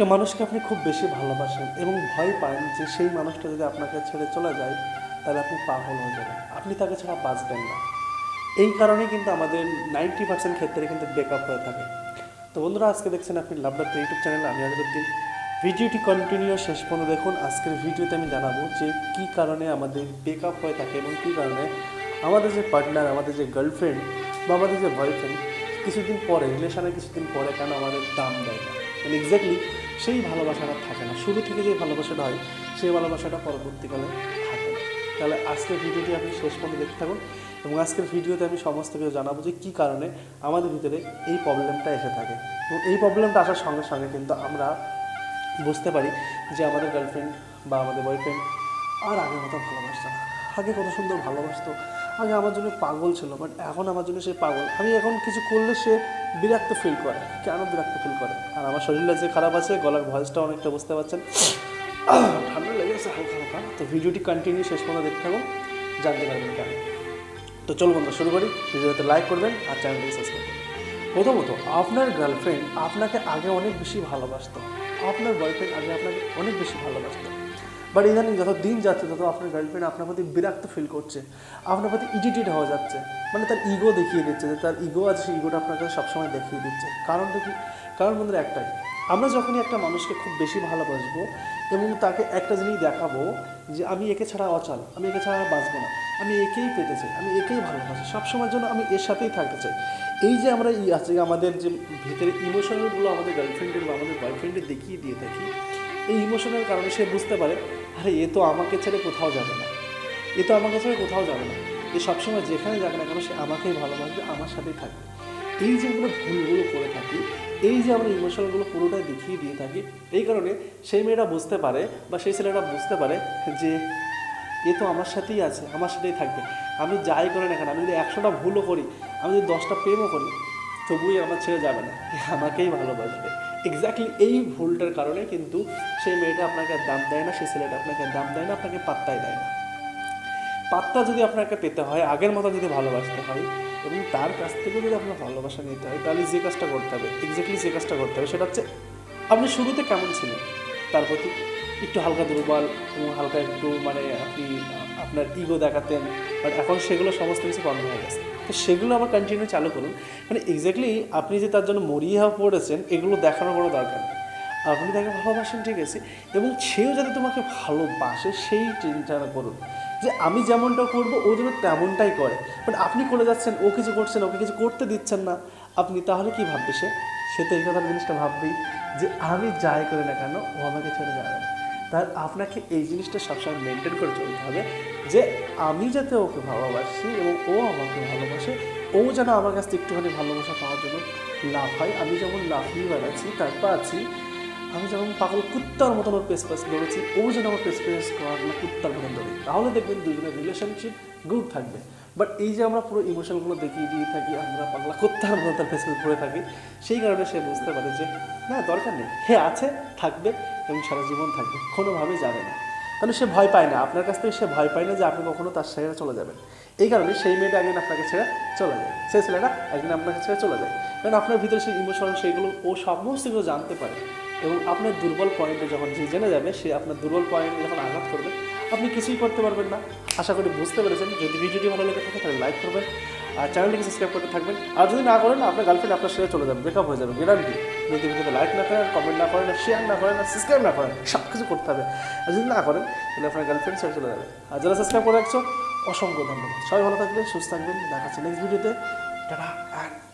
একটা মানুষকে আপনি খুব বেশি ভালোবাসেন এবং ভয় পান যে সেই মানুষটা যদি আপনাকে ছেড়ে চলে যায়, তাহলে আপনি পাগল হয়ে যাবেন। আপনি তাকে ছাড়া বাঁচবেন না। এই কারণেই কিন্তু আমাদের নাইনটি পার্সেন্ট ক্ষেত্রে কিন্তু ব্রেকআপ হয়ে থাকে। তো বন্ধুরা, আজকে দেখছেন আপনি লাভদার ইউটিউব চ্যানেল, আমি আজরুদ্দিন ভিডিওটি কন্টিনিউ শেষ পর্যন্ত দেখুন। আজকের ভিডিওতে আমি জানাব যে কী কারণে আমাদের ব্রেকআপ হয়ে থাকে এবং কী কারণে আমাদের যে পার্টনার আমাদের যে গার্লফ্রেন্ড বা আমাদের যে বয়ফ্রেন্ড কিছুদিন পরে রিলেশনের কিছুদিন পরে কেন আমাদের দাম দেয় না। মানে এক্স্যাক্টলি সেই ভালোবাসাটা থাকে না। শুরু থেকে যে ভালোবাসাটা হয়, সেই ভালোবাসাটা পরবর্তীকালে থাকে তাহলে আজকের ভিডিওটি আপনি শেষ পর্যন্ত দেখতে থাকুন এবং আজকের ভিডিওতে আমি সমস্ত কিছু জানাব যে কী কারণে আমাদের ভিতরে এই প্রবলেমটা এসে থাকে। এবং এই প্রবলেমটা আসার সঙ্গে সঙ্গে কিন্তু আমরা বুঝতে পারি যে আমাদের গার্লফ্রেন্ড বা আমাদের বয়ফ্রেন্ড আর আগের মতো ভালোবাসতো না। আগে কত সুন্দর ভালোবাসতো আগে আমার জন্য পাগল ছিল বাট এখন আমার জন্য সে পাগল। আমি এখন কিছু করলে সে বিরক্ত ফিল করে। কেন বিরক্ত ফিল করে? আর আমার শরীরটা যে খারাপ আছে, গলার ভয়েসটা অনেকটা বুঝতে পারছেন। ঠান্ডা লেগে গেছে হালকা হালকা। তো ভিডিওটি কন্টিনিউ শেষ পর্যন্ত দেখতে থাকুন, জানতে পারবেন কেন। তো চলো বন্ধু শুরু করি। ভিডিওতে লাইক করবেন আর চ্যানেলটি সাবস্ক্রাইব করবেন। প্রথমত, আপনার গার্লফ্রেন্ড আপনাকে আগে অনেক বেশি ভালোবাসত। আপনার বয়ফ্রেন্ড আগে আপনাকে অনেক বেশি ভালোবাসতো। বাট ইদানিং যত দিন যাচ্ছে, তত আপনার গার্লফ্রেন্ড আপনার প্রতি বিরক্ত ফিল করছে, আপনার প্রতি ইডিটেড হওয়া যাচ্ছে। মানে তার ইগো দেখিয়ে দিচ্ছে যে তার ইগো আছে, সেই ইগোটা আপনাকে সবসময় দেখিয়ে দিচ্ছে। কারণটা কি? কারণ বন্ধুরা একটাই, আমরা যখনই একটা মানুষকে খুব বেশি ভালোবাসবো এবং তাকে একটা জিনিস দেখাবো যে আমি একে ছাড়া অচল, আমি একে ছাড়া বাঁচবো না, আমি একেই পেতে চাই, আমি একেই ভালোবাসি, সবসময়ের জন্য আমি এর সাথেই থাকতে চাই। এই যে আমরা এই আজকে আমাদের যে ভিতরে ইমোশনালগুলো আমাদের গার্লফ্রেন্ডের বা আমাদের বয়ফ্রেন্ডের দেখিয়ে দিয়ে থাকি এই ইমোশনের কারণে সে বুঝতে পারে, আরে, এ তো আমাকে ছেড়ে কোথাও যাবে না। এ তো আমাকে ছেড়ে কোথাও যাবে না। এ সবসময় যেখানে যাবে না কেন, সে আমাকেই ভালোবাসবে, আমার সাথেই থাকবে। এই যে আমরা ভুলগুলো করে থাকি, এই যে আমরা ইমোশনগুলো পুরোটাই দেখিয়ে দিয়ে থাকি, এই কারণে সেই মেয়েটা বুঝতে পারে বা সেই ছেলেটা বুঝতে পারে যে এ তো আমার সাথেই আছে, আমার সাথেই থাকবে। আমি যাই করে না কেন, আমি যদি একশোটা ভুলও করি, আমি যদি দশটা প্রেমও করি, তবুই আমার ছেড়ে যাবে না। আমাকেই ভালোবাসবে। এক্স্যাক্টলি এই ভুলটার কারণে কিন্তু সেই মেয়েটা আপনাকে দাম দেয় না, সেই ছেলেটা আপনাকে দাম দেয় না, আপনাকে পাত্তাই দেয় না। পাত্তা যদি আপনাকে পেতে হয়, আগের মতো যদি ভালোবাসতে হয় এবং তার কাছ থেকে যদি আপনার ভালোবাসা নিতে হয়, তাহলে যে কাজটা করতে হবে এক্স্যাক্টলি যে কাজটা করতে হবে, সেটা হচ্ছে আপনি শুরুতে কেমন ছিলেন? তার প্রতি একটু হালকা দুর্বল এবং হালকা একটু মানে আপনি আপনার ইগো দেখাতেন বাট এখন সেগুলো সমস্ত কিছু বন্ধ হয়ে গেছে। তো সেগুলো আবার কন্টিনিউ চালু করুন। মানে এক্স্যাক্টলি আপনি যে তার জন্য মরিয়ে পড়েছেন, এগুলো দেখানোর কোনো দরকার নেই। আপনি তাকে ভালোবাসেন, ঠিক আছে? এবং সেও যাতে তোমাকে ভালোবাসে, সেই চিন্তাটা করুন। যে আমি যেমনটা করব, ও যেন তেমনটাই করে। বাট আপনি করে যাচ্ছেন, ও কিছু করছেন ওকে কিছু করতে দিচ্ছেন না। আপনি তাহলে কি ভাববে সে? সে তো এই কথা জিনিসটা ভাববেই যে আমি যাই করি না কেন, ও আমাকে ছেড়ে যাবে না। তার আপনাকে এই জিনিসটা সবসময় মেনটেন করে চলতে হবে যে আমি যাতে ওকে ভালোবাসি এবং ও আমাকে ভালোবাসে, ও যেন আমার কাছ থেকে একটুখানি ভালোবাসা পাওয়ার জন্য লাভ হয়। আমি যেমন লাফিয়ে বেড়াচ্ছি, তারপর আছি, আমি যেমন পাগল কুত্তার মতন ওর পেস পেস দৌড়েছি ও যেন আমার পেস পেস করার কুত্তার মতন দৌড়ি তাহলে দেখবেন দুজনের রিলেশনশিপ গুড থাকবে। বাট এই যে আমরা পুরো ইমোশনগুলো দেখিয়ে দিয়ে থাকি, আমরা পাগলা কুত্তার মতন তার পেস ঘুরে থাকি, সেই কারণে সে বুঝতে পারে যে, না, দরকার নেই। হে আছে, থাকবে এবং সারা জীবন থাকবে। কোনোভাবেই যাবে না। তাহলে সে ভয় পায় না। আপনার কাছ থেকে সে ভয় পায় না যে আপনি কখনো তার ছেড়ে চলে যাবেন। এই কারণে সেই মেয়েটা একদিন আপনাকে ছেড়ে চলে যায়। সেই ছেলেটা একদিন আপনাকে ছেড়ে চলে যায়। কারণ আপনার ভিতরে সেই ইমোশন সেইগুলো ও সমস্ত কিছু জানতে পারে। এবং আপনার দুর্বল পয়েন্টে যখন যে জেনে যাবে, সে আপনার দুর্বল পয়েন্টে যখন আঘাত করবে আপনি কিছুই করতে পারবেন না। আশা করি বুঝতে পেরেছেন। যদি ভিডিওটি ভালো লেগে থাকে, তাহলে লাইক করবেন আর চ্যানেলটিকে সাবস্ক্রাইব করতে থাকবেন। আর যদি না করেন, আপনার গার্লফ্রেন্ড আপনার সাথে চলে যাবে ব্রেকআপ হয়ে যাবে গ্যারান্টি যদি ভিডিওতে লাইক না করেন কমেন্ট না করেন শেয়ার না করেন সাবস্ক্রাইব না করেন সব কিছু করতে হবে। আর যদি না করেন, তাহলে আপনার গার্লফ্রেন্ড ছেড়ে চলে যাবে। আর যারা সাবস্ক্রাইব করে রাখছো, অসংখ্য ধন্যবাদ। সবাই ভালো থাকবেন, সুস্থ থাকবেন। দেখা হচ্ছে নেক্সট ভিডিওতে টাটা অ্যান্ড